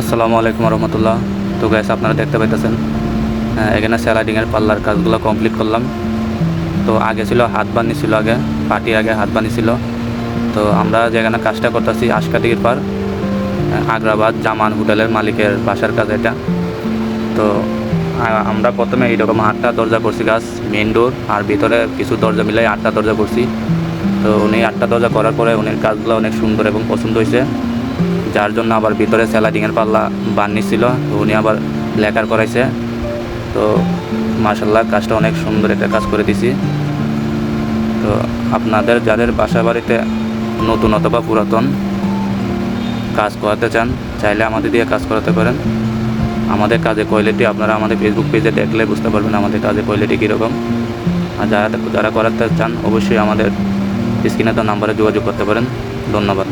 আসসালামু আলাইকুম রহমতুল্লাহ তো গ্যাস আপনারা দেখতে পাইতেছেন এখানে স্যালাডিংয়ের পাল্লার কাজগুলো কমপ্লিট করলাম। তো আগে ছিল, হাত বানি ছিল আগে পাটি আগে হাত বানি ছিল। তো আমরা যেখানে কাজটা করতেছি, আশকাটির পার আগ্রাবাদ জামান হোটেলের মালিকের বাসার কাজ এটা। তো আমরা প্রথমে এইরকম আটটা দরজা করছি গাছ মেন ডোর আর ভিতরে কিছু দরজা মিলাই আটটা দরজা করছি। তো উনি আটটা দরজা করার পরে উনির কাজগুলো অনেক সুন্দর এবং পছন্দ হয়েছে যার জন্য আবার ভিতরে স্যালাডিংয়ের পাল্লা বান্নি ছিল তো উনি আবার লেকার করাইছে। তো মার্শাল্লাহ কাজটা অনেক সুন্দর একটা কাজ করে দিছি। তো আপনাদের যাদের বাসা বাড়িতে নতুন অথবা পুরাতন কাজ করাতে চান, চাইলে আমাদের দিয়ে কাজ করাতে পারেন। আমাদের কাজের কোয়ালিটি আপনারা আমাদের ফেসবুক পেজে দেখলে বুঝতে পারবেন আমাদের কাজের কোয়ালিটি কীরকম। আর যারা যারা করাতে চান, অবশ্যই আমাদের স্ক্রিনে তো নাম্বারে যোগাযোগ করতে পারেন। ধন্যবাদ।